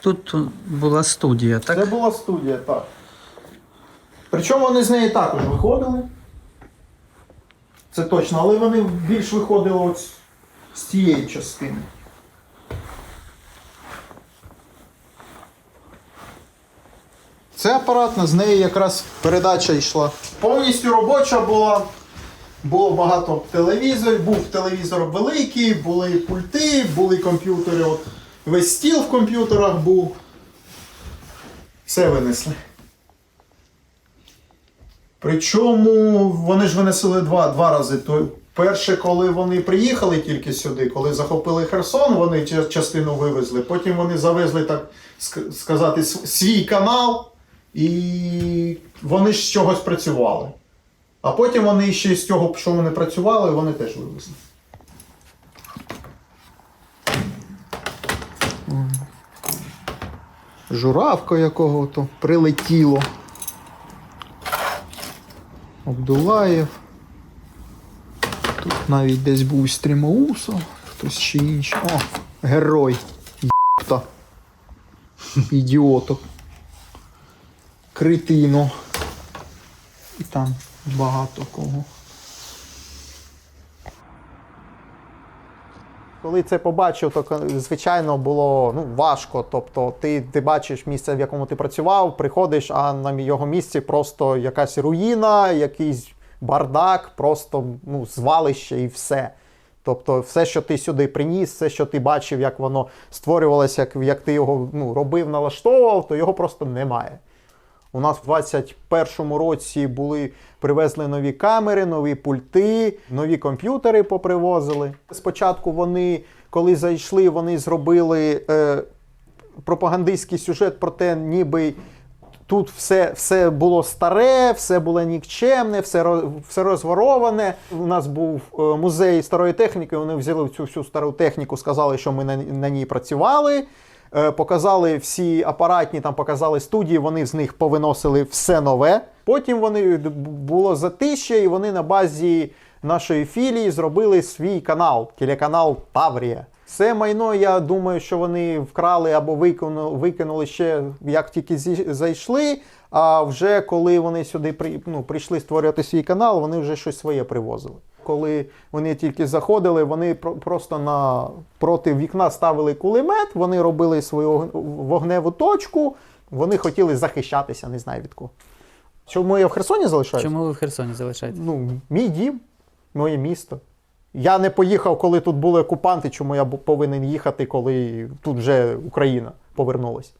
Тут була студія, так? Це була студія, так. Причому вони з неї також виходили. Це точно, але вони більш виходили от з- цієї частини. Це апаратна, з неї якраз передача йшла. Повністю робоча була. Було багато телевізорів, був телевізор великий, були пульти, були комп'ютери. От весь стіл в комп'ютерах був. Все винесли. Причому вони ж винесли два, два рази. То перше, коли вони приїхали тільки сюди, коли захопили Херсон, вони частину вивезли. Потім вони завезли, так сказати, свій канал, і вони ж з чогось працювали. А потім вони ще з цього, що вони працювали, вони теж вивезли. Журавка якого то прилетіло. Абдулаєв. Тут навіть десь був стрімоусов, хтось ще інший. О, герой. Єпта. Ідіоток. Критино. І там багато кого. Коли це побачив, то звичайно було ну, важко. Тобто, ти, ти бачиш місце, в якому ти працював, приходиш, а на його місці просто якась руїна, якийсь бардак, просто ну, звалище і все. Тобто, все, що ти сюди приніс, все, що ти бачив, як воно створювалося, як, як ти його ну, робив, налаштовував, то його просто немає. У нас в 21-му році були привезли нові камери, нові пульти, нові комп'ютери попривозили. Спочатку вони, коли зайшли, вони зробили е, пропагандистський сюжет про те, ніби тут все, все було старе, все було нікчемне, все, все розвороване. У нас був е, музей старої техніки. Вони взяли цю всю стару техніку, сказали, що ми на, на ній працювали. Е, Показали всі апаратні, там показали студії, вони з них повиносили все нове. Потім вони було затища, і вони на базі нашої філії зробили свій канал, телеканал Таврія. Це майно, я думаю, що вони вкрали або викинули, викинули ще як тільки зайшли. А вже коли вони сюди при, ну, прийшли створювати свій канал, вони вже щось своє привозили. Коли вони тільки заходили, вони просто на проти вікна ставили кулемет, вони робили свою вогневу точку, вони хотіли захищатися, не знаю від кого. Чому я в Херсоні залишаюся? Чому ви в Херсоні залишаєтесь? Ну, мій дім, моє місто. Я не поїхав, коли тут були окупанти, чому я повинен їхати, коли тут вже Україна повернулась.